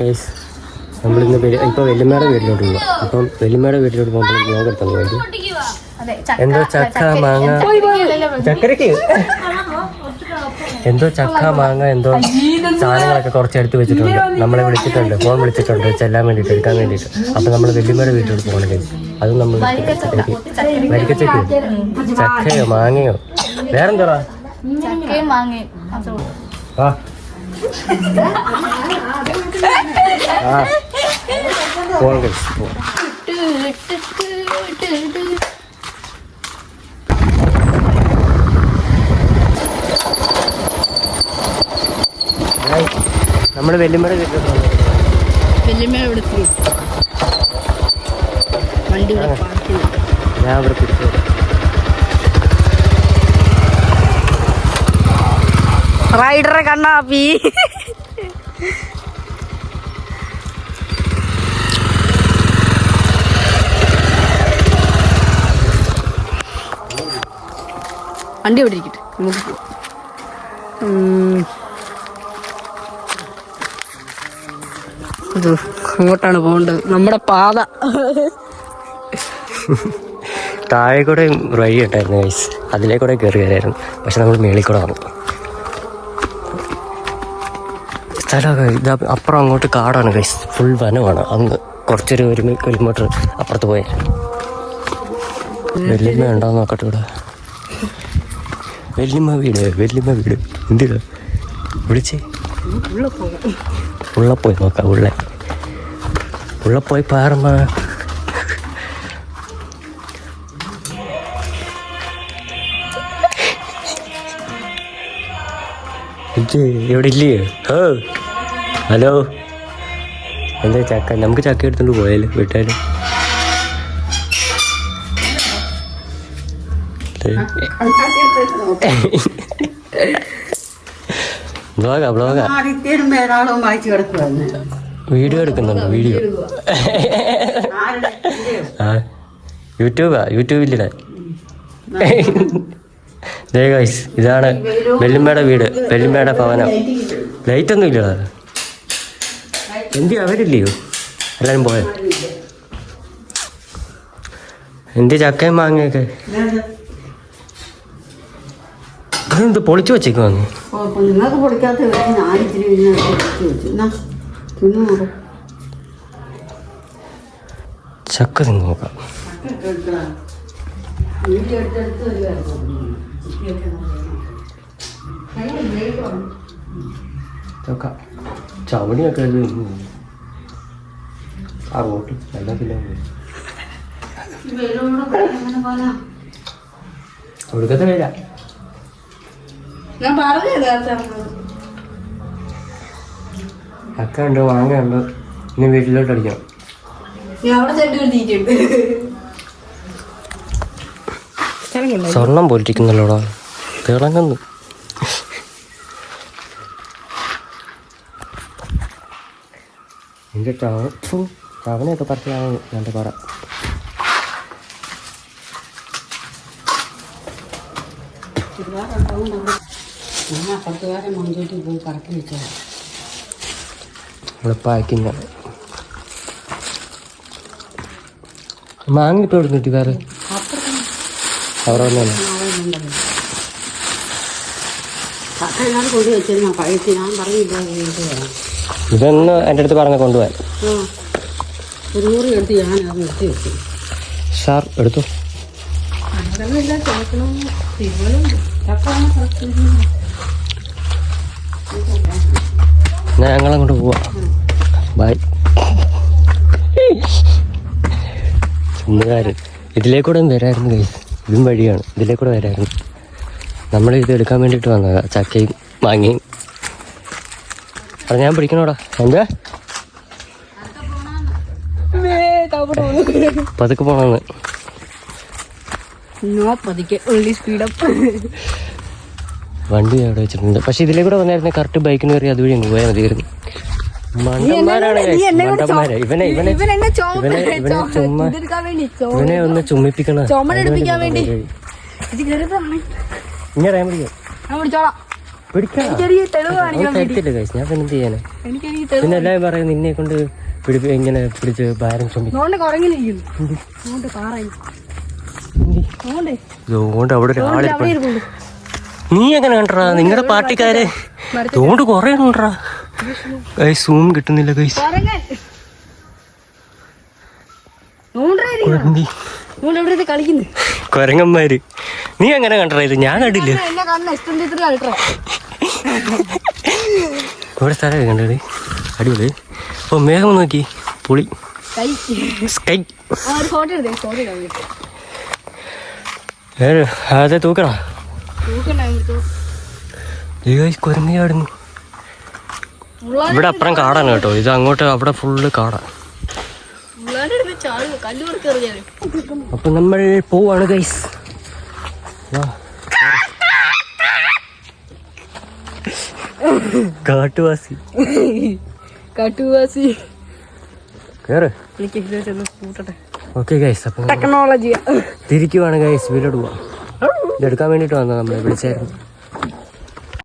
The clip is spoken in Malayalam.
ഗൈസ് നമ്മളിന്ന് ഇപ്പൊ വെല്ലുമ്മയുടെ വീട്ടിലോട്ട് പോവാ. അപ്പം വെല്ലുമ്മയുടെ വീട്ടിലോട്ട് പോകുമ്പോൾ ബ്ലോഗ് എടുത്തു വേണ്ടി അതെ എന്തോ ചക്ക മാങ്ങ. ചക്കരക്ക്? എന്തോ ചക്ക മാങ്ങ എന്തോ സാധനങ്ങളൊക്കെ കുറച്ച് എടുത്ത് വെച്ചിട്ടുണ്ട്. നമ്മളെ വിളിച്ചിട്ടുണ്ട്. ഫോൺ വിളിച്ചിട്ടുണ്ട്. ചെല്ലാൻ വേണ്ടിയിട്ട് എടുക്കാൻ വേണ്ടിയിട്ട്. അപ്പൊ നമ്മൾ വെല്ലുമ്മയുടെ വീട്ടിലോട്ട് പോകണം ഗൈസ് അത് നമ്മൾ വരിക്കച്ചക്ക്. ചക്കയോ മാങ്ങയോ? വേറെന്തോടാ? ചക്കയും മാങ്ങയും. അതേ ആ പോകണം പോകാം നമ്മൾ. വണ്ടി ഇവിടെ പാർക്ക് ചെയ്തു ഞാൻ അവിടെ തിരിച്ചു റൈഡറെ കണ്ണാപ്പി വണ്ടി എവിടെ ഇരിക്കട്ടെ? നമുക്ക് പോവാം. ഉം. ഇത് അങ്ങോട്ടാണ് പോകേണ്ടത്. നമ്മുടെ പാത. താഴെ കൂടെ വഴി ഉണ്ടായിരുന്നു ഗൈസ് അതിലേക്കൂടെ കൂടെ കയറി വരായിരുന്നു. പക്ഷെ നമ്മൾ മേളിക്കൂടെ കൂടെ വന്നു. സ്ഥലമൊക്കെ ഇത് അപ്പുറം അങ്ങോട്ട് കാടാണ് കൈസ് ഫുൾ വനമാണ്. അങ്ങ് കുറച്ചൊരു ഒരു കിലോമീറ്റർ അപ്പുറത്ത് പോയാൽ വല്യമ്മ ഉണ്ടോ നോക്കട്ടെ ഇവിടെ. വല്യമ്മ വീട് വല്യമ്മ വീട്. എന്തിനാ? വിളിച്ചേ. ഉള്ള പോയി നോക്കാം ഉള്ള. ഉള്ള പോയി പാറമ്മ. എവിടെ ഇല്ലേ? ഹോ. ഹലോ. എന്താ ചക്ക? നമുക്ക് ചക്ക എടുത്തോണ്ട് പോയാലോ വീട്ടാൽ ബ്ലോഗാ ബ്ലോഗാ. വീഡിയോ എടുക്കുന്നുണ്ടോ വീഡിയോ. ആ യൂട്യൂബാ യൂട്യൂബിലിടാൻ. ദേ ഗൈസ് ഇതാണ് വെല്ലുമ്മയുടെ വീട് വെല്ലുമ്മയുടെ ഭവനം. ലൈറ്റ് ഒന്നും ഇല്ലടാ. എന്തി അവരില്ലയോ? എല്ലാരും പോയ? എന്തി ചക്കയും മാങ്ങയൊക്കെ? അതെന്ത് പൊളിച്ചു വെച്ചേക്ക് അപ്പൊ നിങ്ങൾക്ക് പൊളിക്കാത്ത ഞാൻ ഇച്ചിരി വെച്ചു. ചക്ക തിന്ന് നോക്കാം. ചക്ക. ചവണിയൊക്കെ ആ റോട്ട് എല്ലാ പിന്നെ? ഒടുക്കത്തെ വേല ഞാൻ മാങ്ങ ഉണ്ട്? ഇനി വീട്ടിലോട്ട് അടിക്കണം സ്വർണം പോലിരിക്കുന്നല്ലോടാ. തിളങ്ങുന്നു. എന്റെ ടവണ ടവണയൊക്കെ പറിച്ചാണ് എന്റെ പാട ഞാൻ അപ്പുറത്തുകാരൻ മഞ്ചേട്ടി പോയി കറക്കി വെച്ചതാ ഇവിടെ പാക്കിങ് മാങ്ങ ഇപ്പോൾ എവിടെ കിട്ടി വേറെ? അവിടെ വന്നാണ് കക്ക ഞാൻ കൊണ്ടു വെച്ചിരുന്ന പഴുത്ത് ഞാൻ പറഞ്ഞില്ല ഇതൊന്ന് എന്റെ അടുത്ത് പറഞ്ഞ കൊണ്ടുപോകാൻ എടുത്ത് ഞാൻ ഞങ്ങളങ്ങോട്ട് പോവാ. ബൈ. ചുമ്മുകാരൻ ഇതിലേക്കൂടെ വരായിരുന്നു കൈ ഇതും വഴിയാണ്. ഇതിലേക്കൂടെ വരായിരുന്നു. നമ്മൾ ഇത് എടുക്കാൻ വേണ്ടിയിട്ട് വന്നതാ ചക്കയും മാങ്ങയും. അത് ഞാൻ പിടിക്കണോടാ. എന്താ പതുക്കെ പോണെന്ന്. വണ്ടി അവിടെ വെച്ചിട്ടുണ്ട്. പക്ഷെ ഇതിലേ കൂടെ വന്നായിരുന്നു കറക്റ്റ് ബൈക്കിന് കയറി അതുവഴി അങ്ങ് പോയാൽ മതിയായിരുന്നു. മണ്ടന്മാരാണ് guys, മണ്ടന്മാരാ. ഇവനെ ഇവനെ ഇവനെ ഇവനെ ചുമ്മാ ഒന്ന് ചുമ്മിപ്പിക്കണം. ഇങ്ങനെ അറിയാൻ പിടിക്കും പിന്നെ എല്ലാവരും പറയും നിന്നെ കൊണ്ട് ഇങ്ങനെ പിടിച്ച് ഭാരം അവിടെ നീ എങ്ങനെ കണ്ടറാ? നിങ്ങളുടെ പാർട്ടിക്കാരെ. തോണ്ട് കൊറേ ഉണ്ടറാ സൂം കിട്ടുന്നില്ല കളിക്കുന്നു? കൊരങ്ങന്മാര്. നീ എങ്ങനെ കണ്ടറാ ഇത്? ഞാൻ കണ്ടില്ല. ഇവിടെ സ്ഥലമൊക്കെ കണ്ടത് അടിപൊളി. ഓ മേഘം നോക്കി. പുളി. സ്കൈ അതെ തൂക്കണോ? കുരങ്ങിയായിരുന്നു ഈ കുരങ്ങി ആടുന്നു ഇവിടെ അപ്പുറം കാടാണ് കേട്ടോ. ഇത് അങ്ങോട്ട് അവിടെ ഫുള്ള് കാടാ. അപ്പൊ നമ്മൾ പോവാണ് ഗൈസ് കാട്ടുവാസി. കാട്ടുവാസി. കേറ്. ഓക്കെ ഗൈസ് അപ്പൊ ടെക്നോളജിയാ തിരിക്കുവാണ് ഗൈസ് വീട്ടിലോട്ട് പോവാം. ഇതെടുക്കാൻ വേണ്ടിട്ട് വന്നത് നമ്മളെ വിളിച്ചായിരുന്നു.